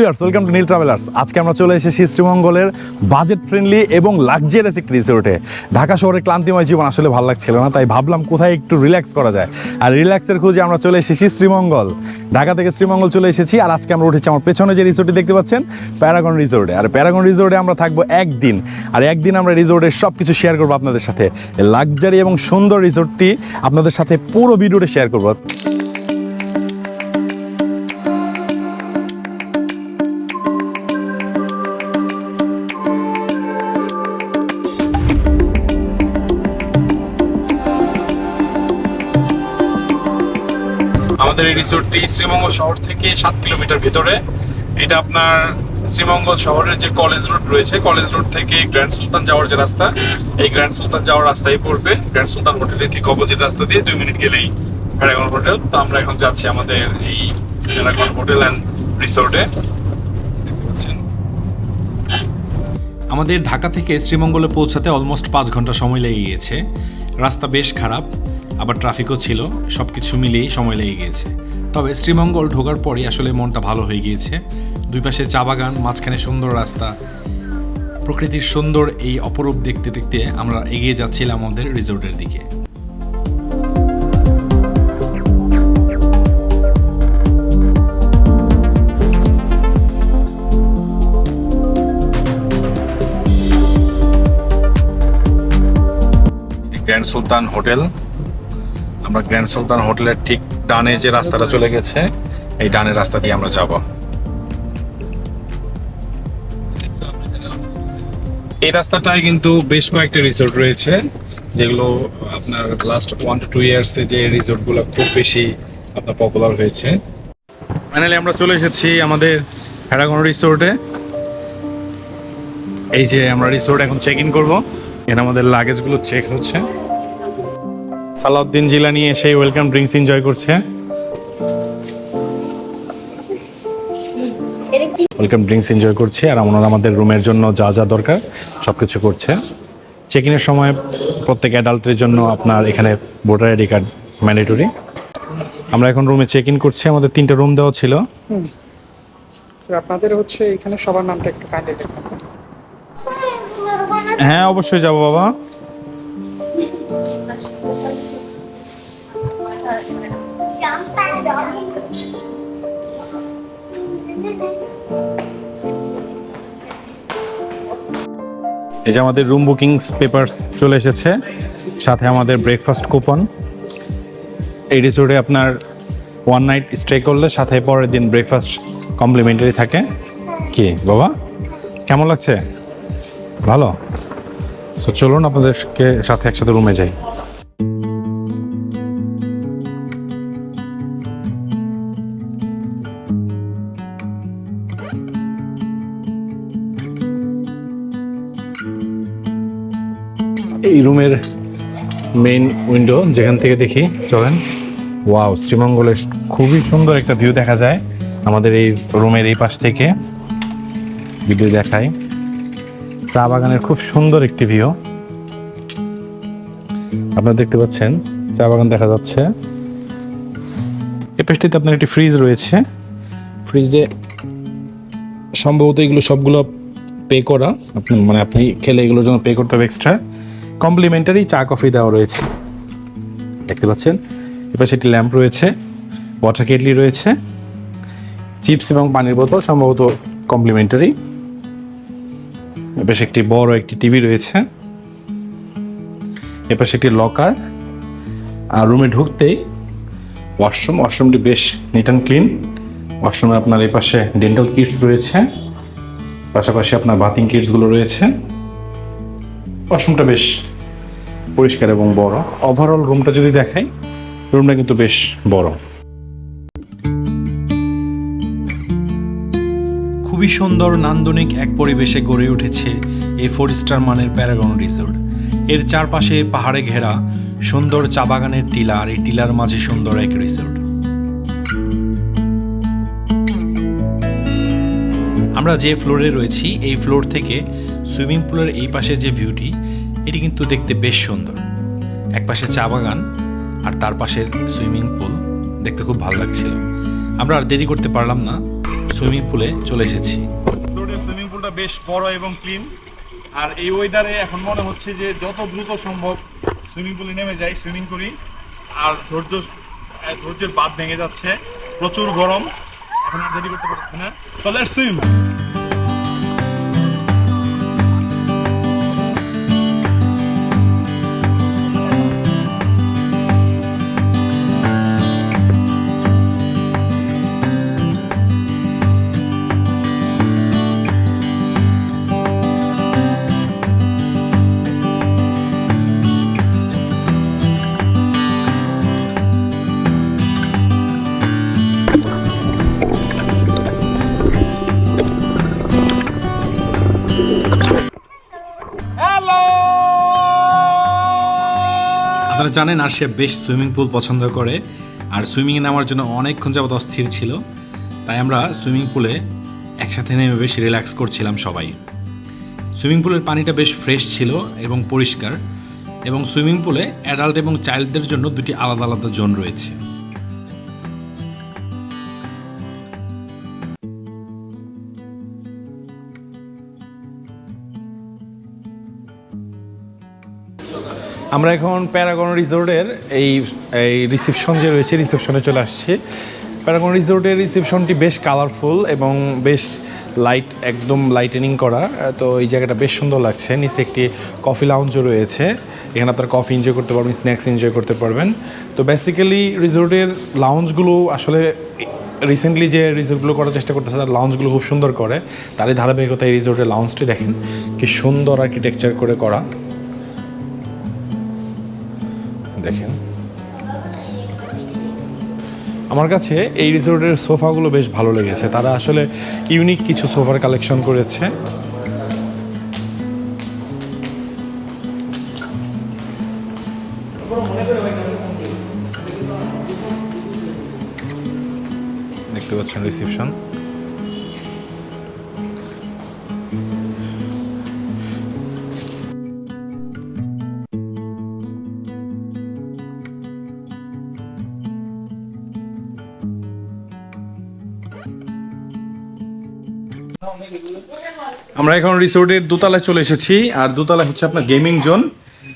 Viewers welcome to Neel travellers আজকে আমরা চলে এসেছি শ্রীমঙ্গলের বাজেট ফ্রেন্ডলি এবং লাক্সারিয়াস একটি রিসোর্টে ঢাকা শহরে ক্লান্তিময় জীবন আসলে ভালো লাগছিল না, তাই ভাবলাম কোথায় একটু রিল্যাক্স করা যায়। আর রিল্যাক্সের খুঁজে আমরা চলে এসেছি শ্রীমঙ্গল। ঢাকা থেকে শ্রীমঙ্গল চলে এসেছি, আর আজকে আমরা উঠেছি আমার পেছনে যে রিসোর্টটি দেখতে পাচ্ছেন প্যারাগন রিসোর্টে আর প্যারাগন রিসোর্টে আমরা থাকব একদিন। আর একদিন আমরা রিসোর্টের সব কিছু শেয়ার করব আপনাদের সাথে। লাক্সারি এবং সুন্দর রিসোর্টটি আপনাদের সাথে পুরো ভিডিওতে শেয়ার করব। আমাদের এই রিসোর্টটি শ্রীমঙ্গল শহর থেকে সাত কিলোমিটার ভিতরে। এটা আপনার শ্রীমঙ্গল শহরের যে কলেজ রোড রয়েছে, কলেজ রোড থেকে গ্র্যান্ড সুলতান যাওয়ার যে রাস্তা, এই গ্র্যান্ড সুলতান যাওয়ার রাস্তায় পড়বে। গ্র্যান্ড সুলতান হোটেলের ঠিক অপোজিট রাস্তা দিয়ে দুই মিনিট গেলেই প্যারাগন হোটেল। তো আমরা এখন যাচ্ছি আমাদের এই প্যারাগন হোটেল অ্যান্ড রিসোর্টে। আমাদের ঢাকা থেকে শ্রীমঙ্গলে পৌঁছাতে অলমোস্ট পাঁচ ঘণ্টা সময় লেগে গিয়েছে। রাস্তা বেশ খারাপ। আবার ট্রাফিকও ছিল সব কিছু মিলিয়েই সময় লেগে গিয়েছে। তবে শ্রীমঙ্গল ঢোকার পরই আসলে মনটা ভালো হয়ে গিয়েছে। দুই পাশে চা বাগান, মাঝখানে সুন্দর রাস্তা। প্রকৃতির সুন্দর এই অপরূপ দেখতে দেখতে আমরা এগিয়ে যাচ্ছিলাম আমাদের রিসোর্টের দিকে। গ্র্যান্ড সুলতান হোটেল আমরা গ্র্যান্ড সুলতান হোটেলের ঠিক ডানে যে রাস্তাটা চলে গেছে, এই ডানের রাস্তা দিয়ে আমরা যাব। এই রাস্তাটায় কিন্তু বেশ কয়েকটা রিসোর্ট রয়েছে, যেগুলো আপনার লাস্ট ওয়ান টু টু ইয়ার্সে যে রিসোর্টগুলো খুব বেশি আপনার পপুলার হয়েছে। ফাইনালি আমরা চলে এসেছি আমাদের প্যারাগন রিসোর্টে এই যে আমরা রিসোর্ট এখন চেক ইন করব। এখানে আমাদের লাগেজগুলো চেক হচ্ছে। সালাউদ্দিন জিলানি এসে ওয়েলকাম ড্রিঙ্কস এনজয় করছে। ওয়েলকাম ড্রিঙ্কস এনজয় করছে আর আমরা আমাদের রুমের জন্য যা যা দরকার সব কিছু করছে। চেক ইনের সময় প্রত্যেক অ্যাডাল্টের জন্য আপনার এখানে ভোটার আইডি কার্ড ম্যান্ডেটরি আমরা এখন রুমে চেক ইন করছি আমাদের তিনটা রুম দেওয়া ছিল। স্যার আপনাদের হচ্ছে এখানে সবার নামটা একটু কাইন্ডলি লিখবেন হ্যাঁ অবশ্যই যাব বাবা। এই যে আমাদের রুম বুকিংস পেপারস চলে এসেছে, সাথে আমাদের ব্রেকফাস্ট কুপন এই রিসোর্টে আপনার ওয়ান নাইট স্টে করলে, সাথে পরের দিন ব্রেকফাস্ট কমপ্লিমেন্টারি থাকে। কি বাবা? কেমন লাগছে? ভালো? সো চলুন আপনাদেরকে সাথে একসাথে রুমে যাই। এই রুমের মেইন উইন্ডো যেখান থেকে দেখি, চলেন। ওয়াও শ্রীমঙ্গলের খুবই সুন্দর একটা ভিউ দেখা যায় আমাদের এই রুমের এই পাশ থেকে। ভিডিও দেখায় চা বাগানের খুব সুন্দর একটি ভিউ আপনারা দেখতে পাচ্ছেন, চা বাগান দেখা যাচ্ছে। এ পেশটিতে আপনার একটি ফ্রিজ রয়েছে। ফ্রিজে সম্ভবত এগুলো সবগুলো পে করা। মানে আপনি খেলে এগুলোর জন্য পে করতে হবে এক্সট্রা কমপ্লিমেন্টারি চা কফি দেওয়া রয়েছে। দেখতে পাচ্ছেন? এপাশে একটি ল্যাম্প রয়েছে ওয়াটার কেটলি রয়েছে, চিপস এবং পানির বোতল সম্ভবত কমপ্লিমেন্টারি। এপাশে একটি বড় একটি টিভি রয়েছে, এপাশে একটি লকার। আর রুমে ঢুকতেই ওয়াশরুম ওয়াশরুমটি বেশ নিট অ্যান্ড ক্লিন ওয়াশরুমে আপনার এই পাশে ডেন্টাল কিটস রয়েছে, পাশাপাশি আপনার বাথিং কিটসগুলো রয়েছে। ওয়াশরুমটা বেশ পরিষ্কার এবং বড়। ওভারঅল রুমটা যদি দেখাই রুমটা কিন্তু বেশ বড়। খুবই সুন্দর নান্দনিক এক পরিবেশে গড়ে উঠেছে এই ফোর স্টার মানের প্যারাগন রিসোর্ট এর চারপাশে পাহাড়ে ঘেরা সুন্দর চা বাগানের টিলা আর এই টিলার মাঝে সুন্দর এক রিসোর্ট আমরা যে ফ্লোরে রয়েছি, এই ফ্লোর থেকে সুইমিং পুলের এই পাশে যে ভিউটি এটি কিন্তু দেখতে বেশ সুন্দর। এক পাশে চা বাগান আর তার পাশে সুইমিং পুল দেখতে খুব ভালো লাগছিল। আমরা আর দেরি করতে পারলাম না, সুইমিং পুলে চলে এসেছি। সুইমিং পুলটা বেশ বড় এবং ক্লিন। আর এই ওয়েদারে এখন মনে হচ্ছে যে যত দ্রুত সম্ভব সুইমিং পুলে নেমে যাই, সুইমিং করি। আর ধৈর্য ধৈর্যের বাদ ভেঙে যাচ্ছে। প্রচুর গরম। এখন আর দেরি করতে পারছি না। চলে সুইম আপনারা জানেন, আর সে বেশ সুইমিং পুল পছন্দ করে। আর সুইমিংয়ে নামার জন্য অনেকক্ষণ যাবত অস্থির ছিল। তাই আমরা সুইমিং পুলে একসাথে নেমে বেশ রিল্যাক্স করছিলাম সবাই। সুইমিং পুলের পানিটা বেশ ফ্রেশ ছিল এবং পরিষ্কার এবং সুইমিং পুলে অ্যাডাল্ট এবং চাইল্ডদের জন্য দুটি আলাদা আলাদা জোন রয়েছে। আমরা এখন প্যারাগন রিসোর্টের এই এই রিসেপশন যে রয়েছে, রিসেপশনে চলে আসছি। প্যারাগন রিসোর্টের রিসেপশনটি বেশ কালারফুল এবং বেশ লাইট একদম লাইটেনিং করা। তো এই জায়গাটা বেশ সুন্দর লাগছে। নিচে একটি কফি লাউঞ্জও রয়েছে। এখানে আপনার কফি এনজয় করতে পারবেন স্ন্যাক্স এনজয় করতে পারবেন। তো বেসিক্যালি রিসোর্টের লাউঞ্জগুলো আসলে রিসেন্টলি যে রিসোর্টগুলো করার চেষ্টা করতেছে, তার লাউঞ্জগুলো খুব সুন্দর করে। তারই ধারাবাহিকতা এই রিসোর্টের লাউঞ্জটি দেখেন, কি সুন্দর আর্কিটেকচার করে করা। দেখেন। আমার কাছে এই রিসোর্টের সোফাগুলো বেশ ভালো লেগেছে। তারা আসলে ইউনিক কিছু সোফার কালেকশন করেছে। দেখতে পাচ্ছেন রিসেপশন। আমরা এখন রিসোর্টের দোতলায় চলে এসেছি, আর দোতলায় হচ্ছে আপনার গেমিং জোন।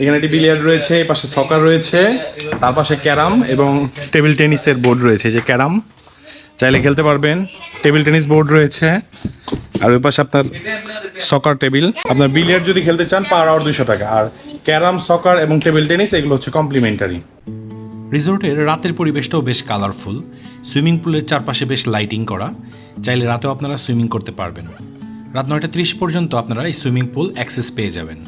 এখানে একটি বিলিয়ার্ড রয়েছে পাশে সকার রয়েছে, তার পাশে ক্যারাম এবং টেবিল টেনিসের বোর্ড রয়েছে যে ক্যারাম। চাইলে খেলতে পারবেন, টেবিল টেনিস বোর্ড রয়েছে, আর ওই পাশে আপনার সকার টেবিল। আপনার বিলিয়ার্ড যদি খেলতে চান, পার আওয়ার দুশো টাকা। আর ক্যারাম, সকার এবং টেবিল টেনিস, এগুলো হচ্ছে কমপ্লিমেন্টারি। রিসোর্টের রাতের পরিবেশটাও বেশ কালারফুল। সুইমিং পুলের চারপাশে বেশ লাইটিং করা। চাইলে রাতেও আপনারা সুইমিং করতে পারবেন। রাত নয়টা ত্রিশ পর্যন্ত আপনারা এই সুইমিং পুল অ্যাক্সেস পেয়ে যাবেন।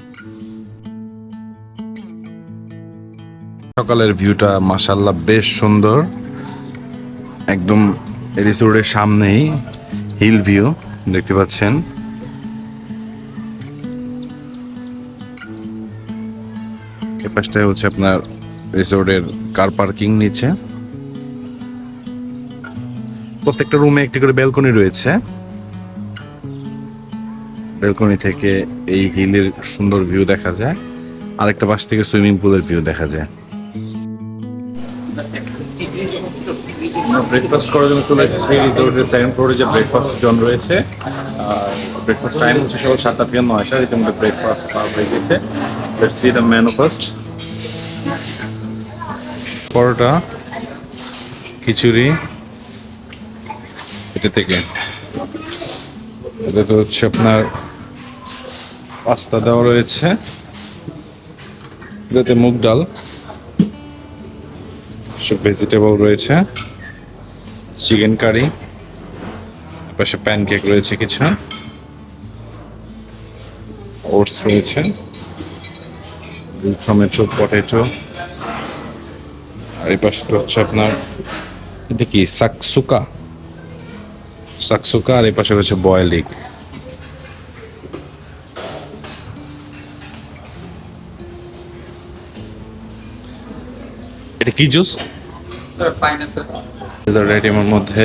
সকালের ভিউটা মাসাল্লাহ বেশ সুন্দর। একদম রিসোর্টের সামনেই হিল ভিউ, দেখতে পাচ্ছেন। এ পাশটায় হচ্ছে আপনার রিসোর্টের কার পার্কিং নিচে। প্রত্যেকটা রুমে একটি করে ব্যালকনি রয়েছে। ব্যালকনি থেকে এই হিলের সুন্দর ভিউ দেখা যায়। আরেকটা পাশ থেকে সুইমিং পুলের ভিউ দেখা যায়। ব্রেকফাস্ট করার জন্য চলে এসেছি। রিসোর্টের সেকেন্ড ফ্লোরে যে ব্রেকফাস্ট জোন রয়েছে ব্রেকফাস্ট টাইম হচ্ছে সকাল সাতটা থেকে নয়টা। ইতিমধ্যে ব্রেকফাস্ট সার্ভ হয়ে গেছে। Let's see the menu first paratha, khichuri, এটা থেকে। এটা তো হচ্ছে আপনার পাস্তা দেওয়া রয়েছে। এটাতে মুগ ডাল, সব ভেজিটেবল রয়েছে চিকেন কারি পাশে প্যানকেক রয়েছে কিছু ওটস রয়েছে, টমেটো পটেটো আর এই পাশটা হচ্ছে আপনার এটা কি সাকসুকা? সাকসুকা আর এই পাশে হচ্ছে বয়েল এগ এটা কি জুস? আইটেমের মধ্যে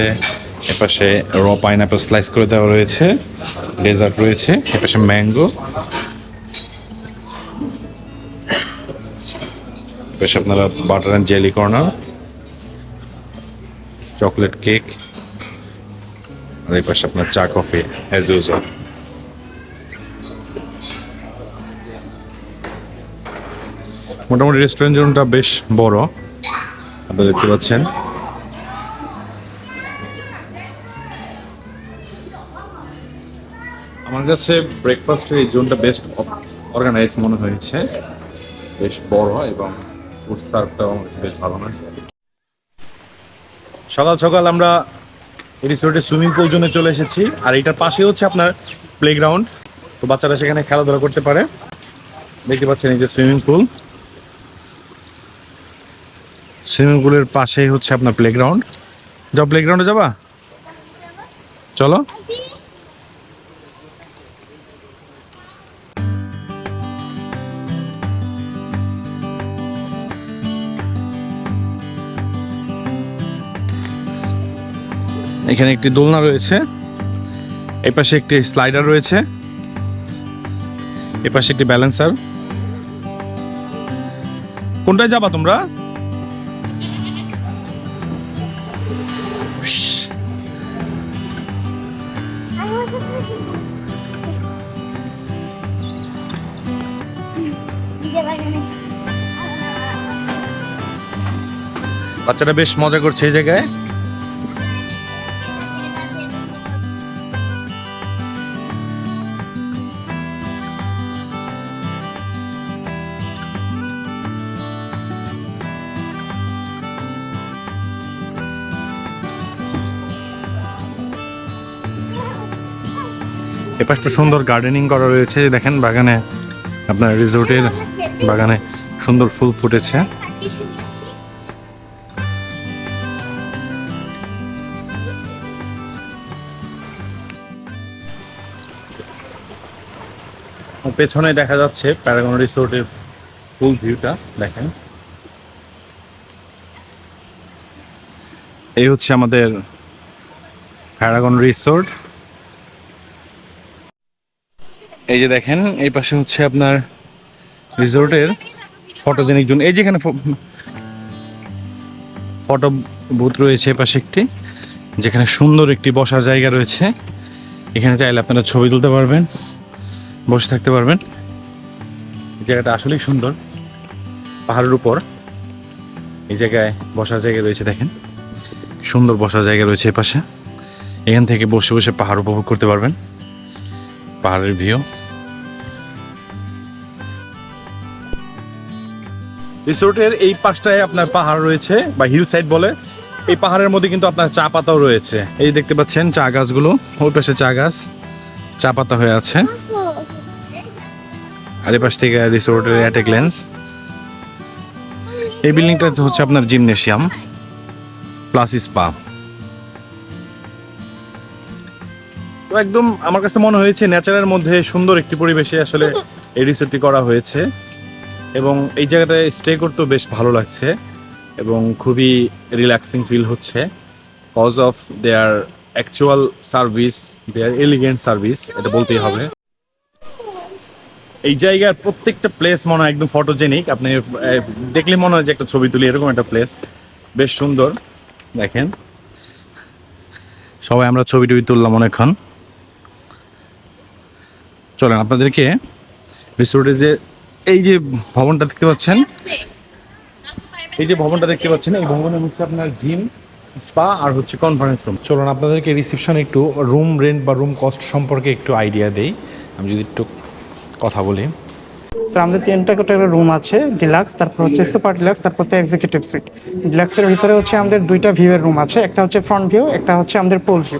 এপাশে র পাইনাপেল স্লাইস করে দেওয়া রয়েছে। ডেজার্ট রয়েছে। এপাশে ম্যাঙ্গো এপাশে আপনারা butter and jelly corner chocolate cake আর এই পাশে আপনার চা কফি অ্যাজ ইউজুয়াল মোটামুটি রেস্টুরেন্ট জোনটা বেশ বড়, আপনারা দেখতে পাচ্ছেন। আমার কাছে ব্রেকফাস্টের এই জোনটা বেস্ট অর্গানাইজ মনে হয়েছে। বেশ বড় এবং ফুড সার্ভটাও আমার কাছে বেশ ভালো লাগছে সকাল সকাল আমরা রিসোর্টের সুইমিং পুল জন্য চলে এসেছি। আর এটার পাশে হচ্ছে আপনার প্লেগ্রাউন্ড তো বাচ্চারা সেখানে খেলাধুলা করতে পারে। দেখতে পাচ্ছেন এই যে সুইমিং পুল সুইমিং পুলের পাশেই হচ্ছে আপনার প্লেগ্রাউন্ড যাও প্লেগ্রাউন্ডে যাবা? চলো। এখানে একটি দোলনা রয়েছে। এই পাশে একটি স্লাইডার রয়েছে। এ পাশে একটি ব্যালেন্সার। কোনটায় যাবা তোমরা? বাচ্চারা বেশ মজা করছে এই জায়গায়। এপাশটা সুন্দর গার্ডেনিং করা রয়েছে। দেখেন বাগানে আপনার রিসোর্টের বাগানে সুন্দর ফুল ফুটেছে। পেছনে দেখা যাচ্ছে প্যারাগন রিসোর্টের ফুল ভিউটা দেখেন। এই হচ্ছে আমাদের প্যারাগন রিসোর্ট। এই যে দেখেন, এই পাশে হচ্ছে আপনার রিসোর্টের ফটোজেনিক জোন এই যেখানে ফটো বুথ রয়েছে পাশে একটি, যেখানে সুন্দর একটি বসার জায়গা রয়েছে। এখানে চাইলে আপনারা ছবি তুলতে পারবেন, বসে থাকতে পারবেন। জায়গাটা আসলেই সুন্দর। পাহাড়ের উপর এই জায়গায় বসার জায়গা রয়েছে, দেখেন। সুন্দর বসার জায়গা রয়েছে এ পাশে। এখান থেকে বসে বসে পাহাড় উপভোগ করতে পারবেন। পাহাড়ের ভিউ। রিসোর্টের এই পাশটায় আপনার পাহাড় রয়েছে, বা হিল সাইড বলে। এই পাহাড়ের মধ্যে কিন্তু আপনার চা পাতাও রয়েছে। এই দেখতে পাচ্ছেন চা গাছগুলো, ওই পাশে চা গাছ, চা পাতা হয়ে আছে। আর পাশ থেকে রিসোর্টের অ্যাটেক লেন্স এই বিল্ডিংটা হচ্ছে আপনার জিমনেশিয়াম প্লাস স্পা তো একদম আমার কাছে মনে হয়েছে ন্যাচারের মধ্যে সুন্দর একটি পরিবেশে আসলে এই রিসোর্টটি করা হয়েছে। এবং এই জায়গাটায় স্টে করতেও বেশ ভালো লাগছে এবং খুবই রিল্যাক্সিং ফিল হচ্ছে cause of their actual service their elegant service এটা বলতেই হবে। এই জায়গার প্রত্যেকটা প্লেস মনে হয় একদম ফটোজেনিক আপনি দেখলে মনে হয় যে একটা ছবি তুলি, এরকম একটা প্লেস বেশ সুন্দর। দেখেন। সবাই আমরা ছবি টবি তুললাম অনেকক্ষণ। চলেন, আপনাদেরকে রিসোর্টে যে এই যে ভবনটা দেখতে পাচ্ছেন এই যে ভবনটা দেখতে পাচ্ছেন এই ভবনের হচ্ছে আপনার জিম স্পা আর হচ্ছে কনফারেন্স রুম চলুন আপনাদেরকে রিসেপশন একটু রুম রেন্ট বা রুম কস্ট সম্পর্কে একটু আইডিয়া দেই। আমি যদি একটু কথা বলি। স্যার আমাদের তিনটা ক্যাটাগরি রুম আছে ডিলাক্স তারপর হচ্ছে সুপার ডিলাক্স তারপর তো এক্সিকিউটিভ সুইট ডিলাক্সের ভিতরে হচ্ছে আমাদের দুইটা ভিউয়ের রুম আছে একটা হচ্ছে ফ্রন্ট ভিউ একটা হচ্ছে আমাদের পোল ভিউ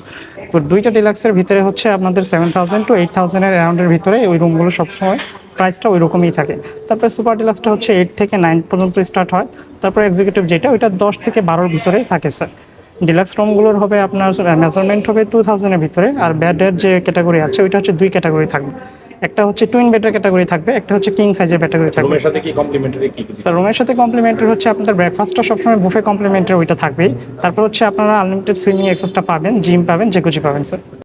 তো দুইটা ডিলাক্সের ভিতরে হচ্ছে আপনাদের সেভেন থাউজেন্ড টু এইট থাউজেন্ডের অ্যারাউন্ডের ভিতরে ওই রুমগুলো সবসময় প্রাইসটা ওই রকমই থাকে। তারপরে সুপার ডিলাক্সটা হচ্ছে এইট থেকে নাইন পর্যন্ত স্টার্ট হয়। তারপর এক্সিকিউটিভ যেটা ওইটা দশ থেকে বারোর ভিতরেই থাকে স্যার ডিলাক্স রুমগুলোর হবে আপনার মেজারমেন্ট হবে টু থাউজেন্ডের ভিতরে আর বেডের যে ক্যাটাগরি আছে ওইটা হচ্ছে দুই ক্যাটাগরি থাকবে। একটা হচ্ছে টুইন বেডের ক্যাটাগরি থাকবে একটা হচ্ছে কিং সাইজের ক্যাটাগরি থাকবে। রুমের সাথে কি কমপ্লিমেন্টারি কি স্যার রুমের সাথে কমপ্লিমেন্টারি হচ্ছে আপনাদের ব্রেকফাস্টটা সবসময় বুফে কমপ্লিমেন্টারি ওইটা থাকবেই। তারপর হচ্ছে আপনারা আনলিমিটেড সুইমিং এক্সেসটা পাবেন জিম পাবেন জেকুজি পাবেন স্যার